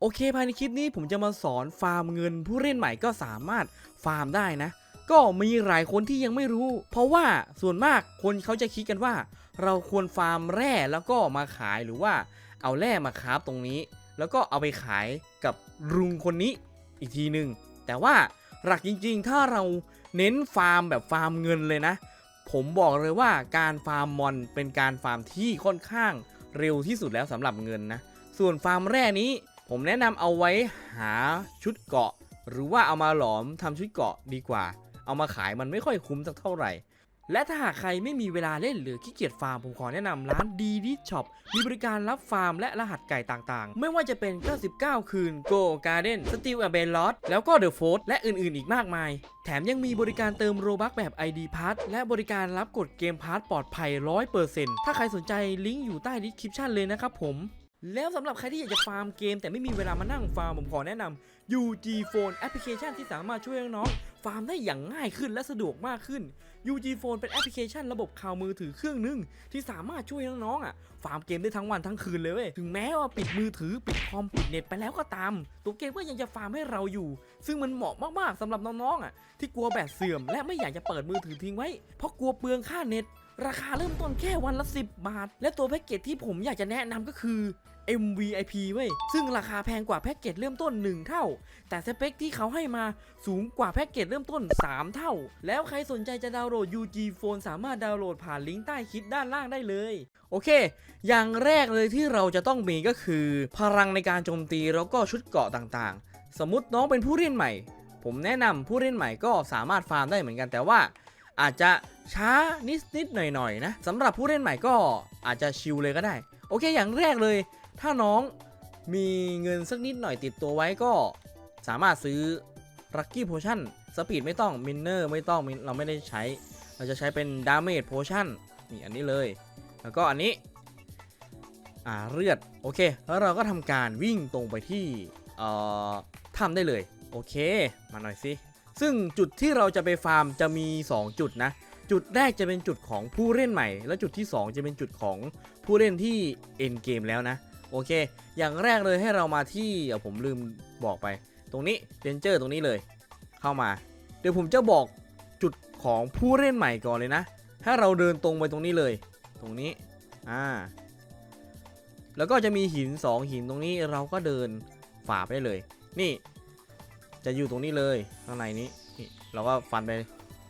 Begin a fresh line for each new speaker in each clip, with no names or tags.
โอเคภายในคลิปนี้ผมจะมาสอนฟาร์มเงิน ผู้เล่นใหม่ก็สามารถฟาร์มได้นะ ก็มีหลายคนที่ยังไม่รู้ เพราะว่าส่วนมากคนเขาจะคิดกันว่า เราควรฟาร์มแร่แล้วก็มาขายหรือว่าเอาแร่มาคราฟตรงนี้ แล้วก็เอาไปขายกับลุงคนนี้อีกทีหนึ่งแต่ว่าหลักจริงๆ ถ้าเราเน้นฟาร์มแบบฟาร์มเงินเลยนะ ผมบอกเลยว่าการฟาร์มมอนเป็นการฟาร์มที่ค่อนข้างเร็วที่สุดแล้วสำหรับเงินนะส่วนฟาร์มแร่นี้ ผมแนะนำเอาไว้หาชุดเกาะ หรือว่าเอามาหลอมทำชุดเกาะดีกว่า เอามาขายมันไม่ค่อยคุ้มสักเท่าไหร่ และถ้าหากใครไม่มีเวลาเล่นหรือขี้เกียจฟาร์มผมขอแนะนำร้านดีดิช็อปมีบริการรับฟาร์มและรหัสไก่ต่างๆ ไม่ว่าจะเป็น 99 คืน Go Garden Steel a b e l o t แล้วก็ The f o r t และอื่นๆอีกมากมาย แถมยังมีบริการเติมโรบัคแบบ ID Pass และบริการรับกดเกมพาร์ทปลอดภัย 100%ถ้าใครสนใจลิงก์อยู่ใต้ดีคริปชันเลยนะครับผม แล้วสำหรับใครที่อยากจะฟาร์มเกม แต่ไม่มีเวลามานั่งฟาร์มผมขอแนะนำ UG Phone แอปพลิเคชันที่สามารถช่วยน้องๆฟาร์มได้อย่างง่ายขึ้นและสะดวกมากขึ้น UG Phone เป็นแอปพลิเคชันระบบข่าวมือถือเครื่องหนึง ที่สามารถช่วยน้องๆอะฟาร์มเกมได้ทั้งวันทั้งคืนเลยเว้ยถึงแม้ว่าปิดมือถือปิดคอมปิดเน็ตไปแล้วก็ตาม ตัวเกมก็ยังจะฟาร์มให้เราอยู่ ซึ่งมันเหมาะมากๆสำหรับน้องๆอะที่กลัวแบตเสื่อม และไม่อยากจะเปิดมือถือทิ้งไว้เพราะกลัวเปลืองค่าเน็ต ราคาเริ่มต้นแค่วันละ 10 บาท และตัวแพ็กเกจที่ผมอยากจะแนะนำก็คือ MVIP เว้ย ซึ่งราคาแพงกว่าแพ็กเกจเริ่มต้น 1 เท่า แต่สเปคที่เขาให้มาสูงกว่าแพ็กเกจเริ่มต้น 3 เท่า แล้วใครสนใจจะดาวน์โหลด UG Phone สามารถดาวน์โหลดผ่านลิงก์ใต้คลิปด้านล่างได้เลย โอเค อย่างแรกเลยที่เราจะต้องมีก็คือ พลังในการโจมตีแล้วก็ชุดเกราะต่างๆ สมมติน้องเป็นผู้เล่นใหม่ ผมแนะนำผู้เล่นใหม่ก็สามารถฟาร์มได้เหมือนกันแต่ว่า อาจจะช้านิดนิดๆหน่อยหน่อยๆนะสำหรับผู้เล่นใหม่ก็อาจจะชิลเลยก็ได้ โอเคอย่างแรกเลย ถ้าน้องมีเงินสักนิดหน่อยติดตัวไว้ก็สามารถซื้อ Lucky Potion สปีดไม่ต้องมินเนอร์ไม่ต้องเราไม่ได้ใช้ เราจะใช้เป็น Damage Potion นี่อันนี้เลย แล้วก็อันนี้อ่าเลือดโอเค แล้วเราก็ทำการวิ่งตรงไปที่เอ่อถ้ำได้เลย โอเค มาหน่อยสิ ซึ่งจุดที่เราจะไปฟาร์มจะมี 2 จุดนะ จุดแรกจะเป็นจุดของผู้เล่นใหม่ และจุดที่ 2 จะเป็นจุดของผู้เล่นที่เอ็นเกมแล้วนะ โอเค อย่างแรกเลยให้เรามาที่เดี๋ยวผมลืมบอกไป ตรงนี้เรนเจอร์ตรงนี้เลย เข้ามา เดี๋ยวผมจะบอกจุดของผู้เล่นใหม่ก่อนเลยนะถ้าเราเดินตรงไปตรงนี้เลย ตรงนี้ อ่า แล้วก็จะมีหิน 2 หินตรงนี้เราก็เดินฝ่าไปได้เลย นี่ จะอยู่ตรงนี้เลยข้างในนี้นี่เราก็ฟันไป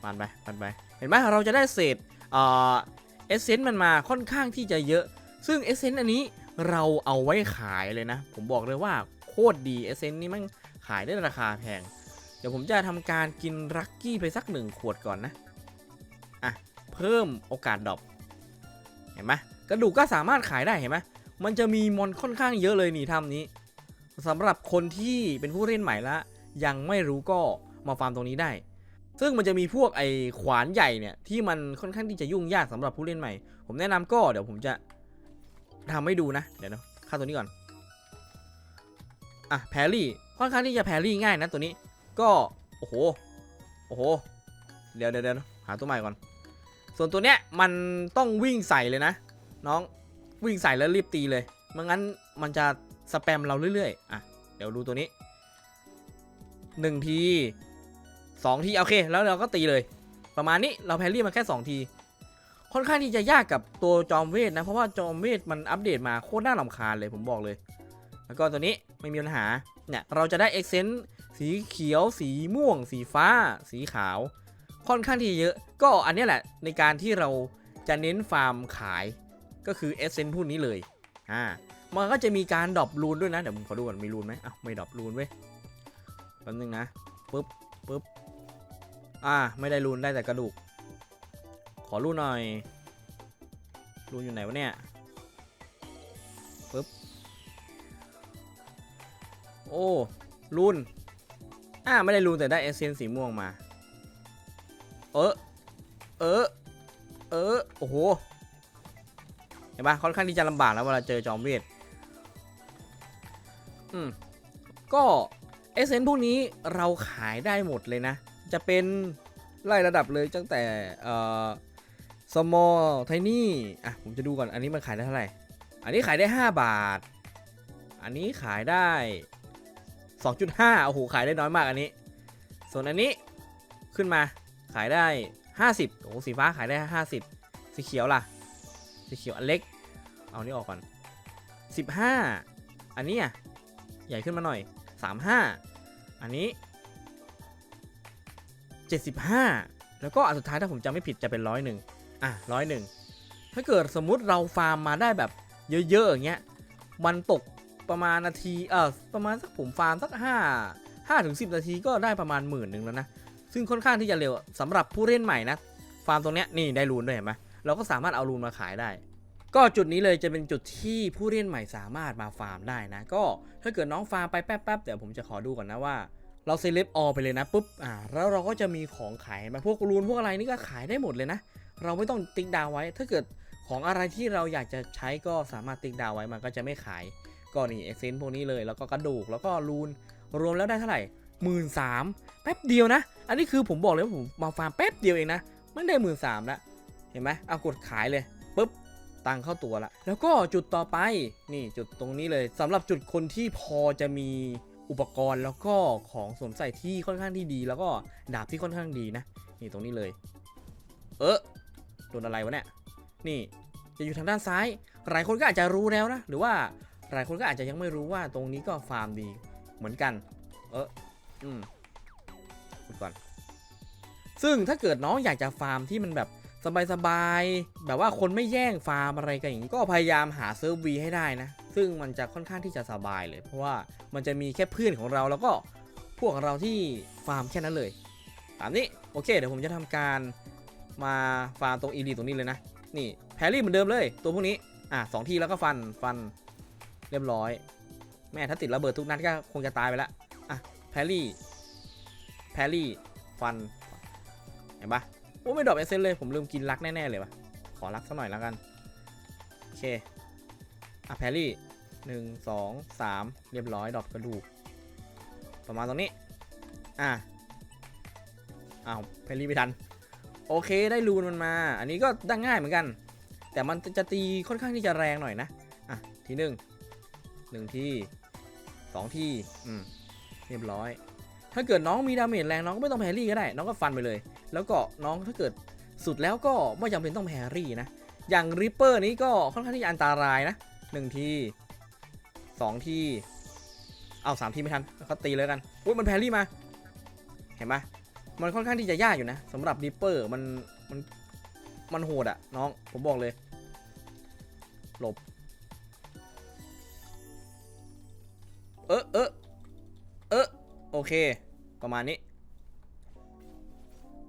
ฟันไปฟันไป เห็นไหมเราจะได้เศษเออเอเซนต์มันมาค่อนข้างที่จะเยอะ ซึ่งเอเซนต์อันนี้เราเอาไว้ขายเลยนะ ผมบอกเลยว่าโคตรดีเอเซนต์นี่มันขายได้ราคาแพง เดี๋ยวผมจะทำการกินรักกี้ไปสักหนึ่งขวดก่อนนะ อะ เพิ่มโอกาสดรอปเห็นไหมกระดูกก็สามารถขายได้เห็นไหมมันจะมีมอนค่อนข้างเยอะเลยนี่ถ้ำนี้สำหรับคนที่เป็นผู้เล่นใหม่ละ ยังไม่รู้ก็มาฟาร์มตรงนี้ได้ ซึ่งมันจะมีพวกไอ้ขวานใหญ่เนี่ยที่มันค่อนข้างที่จะยุ่งยากสำหรับผู้เล่นใหม่ ผมแนะนำก็เดี๋ยวผมจะทำให้ดูนะ เดี๋ยวนะค่าตัวนี้ก่อน อะแพรี่ค่อนข้างที่จะแพรี่ง่ายนะตัวนี้ ก็โอ้โหโอ้โหเดี๋ยวเดี๋ยวเดี๋ยวหาตัวใหม่ก่อน ส่วนตัวเนี้ยมันต้องวิ่งใส่เลยนะ น้องวิ่งใส่แล้วรีบตีเลยไม่งั้นมันจะสแปมเราเรื่อยๆอะเดี๋ยวดูตัวนี้ หนึ่งทีสองทีโอเค แล้วเราก็ตีเลย ประมาณนี้เราแพรรี่มาแค่2ที ค่อนข้างที่จะยากกับตัวจอมเวทนะ เพราะว่าจอมเวทมันอัปเดตมาโคตรน่าลำคาญเลยผมบอกเลย แล้วก็ตัวนี้ไม่มีปัญหาเนี่ยเราจะได้เอ็กเซนสีเขียว สีม่วง สีฟ้า สีขาว ค่อนข้างที่เยอะ ก็อันนี้แหละในการที่เราจะเน้นฟาร์มขายก็คือเอเซนพวกนี้เลยอ่ามันก็จะมีการดรอปรูนด้วยนะ เดี๋ยวผมขอดูก่อนมีรูนไหมอ้าวไม่ดรอปรูนเว้ย แป๊บนึงนะปึ๊บปึ๊บอ่า ไม่ได้รูนได้แต่กระดูก ขอรูนหน่อยรูนอยู่ไหนวะเนี่ยปึ๊บโอ้รูนอ่าไม่ได้รูนแต่ได้เอเซนสีม่วงมา เออเออเออโอ้โหเห็นปะค่อนข้างที่จะลำบากแล้วเวลาเจอจอมเวทอืมก็ อเซนพวกนี้เราขายได้หมดเลยนะ จะเป็นไล่ระดับเลยตั้งแต่เอ่อ small tiny อะผมจะดูก่อนอันนี้มันขายได้เท่าไหร่ อันนี้ขายได้ 5 บาท อันนี้ขายได้ 2.5โอ้โหขายได้น้อยมากอันนี้ ส่วนอันนี้ขึ้นมาขายได้ 50โอ้โหสีฟ้าขายได้ 50 สีเขียวล่ะ สีเขียวอันเล็ก เอานี่ออกก่อน 15 อันนี้อะใหญ่ขึ้นมาหน่อย 35 อันนี้ 75 แล้วก็อันสุดท้ายถ้าผมจำไม่ผิดจะเป็นร้อยหนึ่งอะร้อยหนึ่งถ้าเกิดสมมุติเราฟาร์มมาได้แบบเยอะๆอย่างเงี้ยมันตกประมาณนาทีเออประมาณสักผมฟาร์มสักห้าห้าถึงสินาทีก็ได้ประมาณหมื่นหนึ่งแล้วนะ ซึ่งค่อนข้างที่จะเร็วสำหรับผู้เล่นใหม่นะ ฟาร์มตรงเนี้ยนี่ได้รูนด้วยเห็นไหมเราก็สามารถเอารูนมาขายได้ ก็จุดนี้เลยจะเป็นจุดที่ผู้เล่นใหม่สามารถมาฟาร์มได้นะ ก็ถ้าเกิดน้องฟาร์มไปแป๊บๆเดี๋ยวผมจะขอดูก่อนนะว่า เราเซเลบออไปเลยนะปุ๊บอ่าแล้วเราก็จะมีของขายมาพวกรูนพวกอะไรนี่ก็ขายได้หมดเลยนะ เราไม่ต้องติ๊กดาวไว้ ถ้าเกิดของอะไรที่เราอยากจะใช้ก็สามารถติ๊กดาวไว้มันก็จะไม่ขายก็นี่เอเซนพวกนี้เลยแล้วก็กระดูกแล้วก็รูนรวมแล้วได้เท่าไหร่หมื่นสามแป๊บเดียวนะ อันนี้คือผมบอกเลยว่าผมมาฟาร์มแป๊บเดียวเองนะมันได้หมื่นสามล้วเห็นไหมเอากดขายเลยปุ๊บ ตังเข้าตัวละ แล้วก็จุดต่อไปนี่จุดตรงนี้เลยสำหรับจุดคนที่พอจะมีอุปกรณ์แล้วก็ของสวมใส่ที่ค่อนข้างที่ดี แล้วก็ดาบที่ค่อนข้างดีนะนี่ตรงนี้เลย เออโดนอะไรวะเนี่ยนี่จะอยู่ทางด้านซ้าย หลายคนก็อาจจะรู้แล้วนะ หรือว่าหลายคนก็อาจจะยังไม่รู้ว่าตรงนี้ก็ฟาร์มดีเหมือนกัน เอออืมกดก่อน ซึ่งถ้าเกิดน้องอยากจะฟาร์มที่มันแบบ สบายๆ แบบว่าคนไม่แย่งฟาร์มอะไรกันอย่างนี้ ก็พยายามหาเซิร์ฟวีให้ได้นะ ซึ่งมันจะค่อนข้างที่จะสบายเลย เพราะว่ามันจะมีแค่เพื่อนของเราแล้วก็พวกเราที่ฟาร์มแค่นั้นเลย ตามนี้โอเค เดี๋ยวผมจะทำการมาฟาร์มตรงอีดีตรงนี้เลยนะ นี่แพรี่เหมือนเดิมเลย ตัวพวกนี้ อะสองทีแล้วก็ฟันฟันเรียบร้อย แม่ถ้าติดระเบิดทุกนัดก็คงจะตายไปละอะแพรี่แพรรี่ฟันเห็นปะ โอ้ไม่ดรอปเอเซนเลยผมลืมกินรักแน่ ๆ เลยวะขอรักสักหน่อยแล้วกัน โอเคอะแพรี่หนึ่งสองสามเรียบร้อยดรอปกระดูก ประมาณตรงนี้ อะอ้าวแพรี่ไม่ทัน โอเคได้รูนมันมา อันนี้ก็ได้ง่ายเหมือนกัน แต่มันจะตีค่อนข้างที่จะแรงหน่อยนะ อะ ทีหนึ่งหนึ่งที่สองที่อืมเรียบร้อย ถ้าเกิดน้องมีดาเมจแรงน้องก็ไม่ต้องแพรรี่ก็ได้ น้องก็ฟันไปเลย แล้วก็น้องถ้าเกิดสุดแล้วก็ไม่จำเป็นต้องแพรรี่นะ อย่างริปเปอร์นี้ก็ค่อนข้างที่จะอันตรายนะหนึ่งทีสองทีเอาสามทีไม่ทันเขาตีเลยกันอุ้ยมันแพรรี่มาเห็นไหมมันค่อนข้างที่จะยากอยู่นะสำหรับริปเปอร์มันมันมันโหดอะน้องผมบอกเลยหลบเออเออเออโอเค ประมาณนี้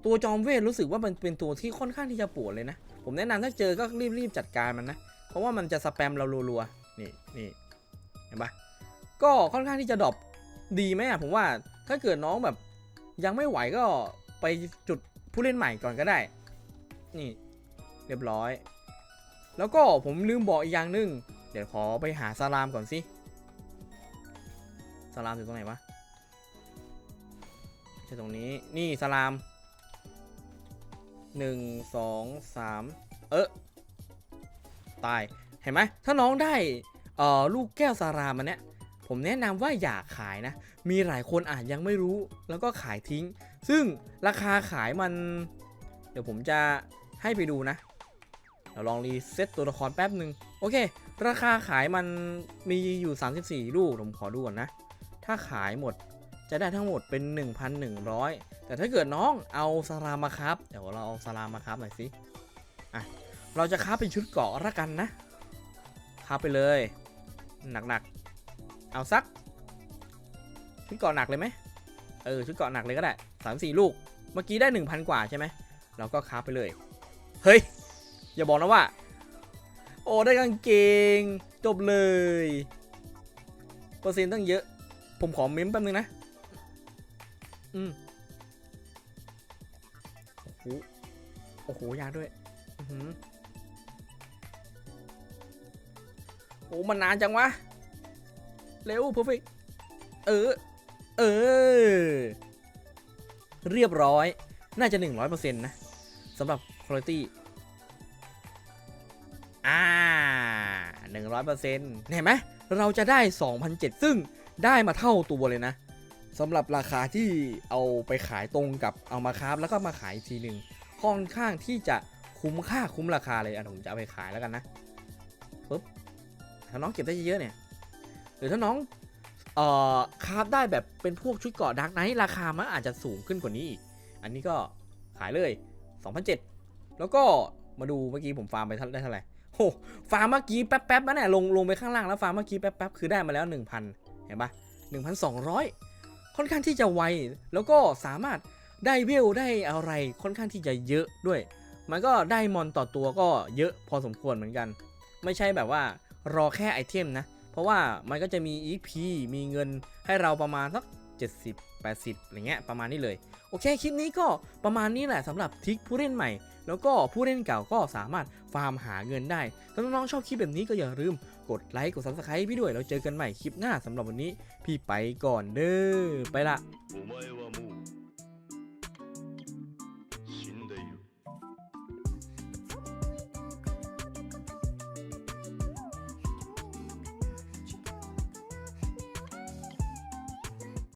ตัวจอมเวทรู้สึกว่ามันเป็นตัวที่ค่อนข้างที่จะปวดเลยนะ ผมแนะนำถ้าเจอก็รีบๆจัดการมันนะ เพราะว่ามันจะสแปมเรารัวๆ นี่นี่เห็นปะก็ค่อนข้างที่จะดรอปดีไหมอะผมว่าถ้าเกิดน้องแบบ ยังไม่ไหวก็ไปจุดผู้เล่นใหม่ก่อนก็ได้ นี่ เรียบร้อย แล้วก็ผมลืมบอกอีกอย่างหนึง เดี๋ยวขอไปหาสลามก่อนสิสลามอยู่ตรงไหนวะใช่ตรงนี้ นี่สลาม หนึ่งสองสามเออตาย เห็นไหมถ้าน้องได้เอ่อลูกแก้วสารามันเนี้ยผมแนะนำว่าอย่าขายนะ มีหลายคนอาจยังไม่รู้แล้วก็ขายทิ้ง ซึ่งราคาขายมัน เดี๋ยวผมจะให้ไปดูนะเราลองรีเซ็ตตัวละครแป๊บหนึ่งโอเค ราคาขายมันมีอยู่ 34 ลูกผมขอดูก่อนนะ ถ้าขายหมด จะได้ทั้งหมดเป็น 1,100 แต่ถ้าเกิดน้องเอาสลามมาครับ เดี๋ยวเราเอาสลามมาครับหน่อยสิอะเราจะค้าเป็นชุดเกาะละกันนะค้าไปเลย หนักๆ เอาสัก ชุดเกาะหนักเลยไหมเออชุดเกาะหนักเลยก็ได้สามสี่ลูก เมื่อกี้ได้ 1,000 กว่าใช่ไหมเราก็ค้าไปเลย เฮ้ย อย่าบอกนะว่า โอ้ได้กางเกง จบเลย เปอร์เซ็นต์ตั้งเยอะ ผมขอเม้มแป๊บนึงนะ อืมโอ้โหโอ้โหยาด้วย อือหือโอ้มันนานจังวะ เร็วเพอร์เฟกเออ เออ เรียบร้อย น่าจะ 100%นะสำหรับคุณภาพอ่า100%เห็นไหมเราจะได้ 2,007ซึ่งได้มาเท่าตัวเลยนะ สำหรับราคาที่เอาไปขายตรงกับเอามาคราฟแล้วก็มาขายทีหนึ่งค่อนข้างที่จะคุ้มค่าคุ้มราคาเลยอะผมจะเอาไปขายแล้วกันนะปุ๊บถ้าน้องเก็บได้เยอะเนี่ยหรือถ้าน้องเอ่อคราฟได้แบบเป็นพวกชุดเกาะดักไนท์ราคามันอาจจะสูงขึ้นกว่านี้อีกอันนี้ก็ขายเลย2,007แล้วก็มาดูเมื่อกี้ผมฟาร์มไปได้เท่าไหร่โหฟาร์มเมื่อกี้แป๊บๆนะเนี่ยลงลงไปข้างล่างแล้วฟาร์มเมื่อกี้แป๊บๆคือได้มาแล้ว 1,000 เห็นปะ1,200 ค่อนข้างที่จะไว แล้วก็สามารถได้เวลได้อะไรค่อนข้างที่จะเยอะด้วย มันก็ได้มอนต่อตัวก็เยอะพอสมควรเหมือนกัน ไม่ใช่แบบว่ารอแค่ไอเทมนะ เพราะว่ามันก็จะมี EP มีเงินให้เราประมาณสัก 70 80อะไรเงี้ยประมาณนี้เลย โอเคคลิปนี้ก็ประมาณนี้แหละสำหรับทิกผู้เล่นใหม่ แล้วก็ผู้เล่นเก่าก็สามารถฟาร์มหาเงินได้ถ้าน้องๆชอบคลิปแบบนี้ก็อย่าลืมกดไลค์กดซับสไครต์พี่ด้วยแล้วเจอกันใหม่คลิปหน้าสำหรับวันนี้ พี่ไปก่อนเด้อไปละ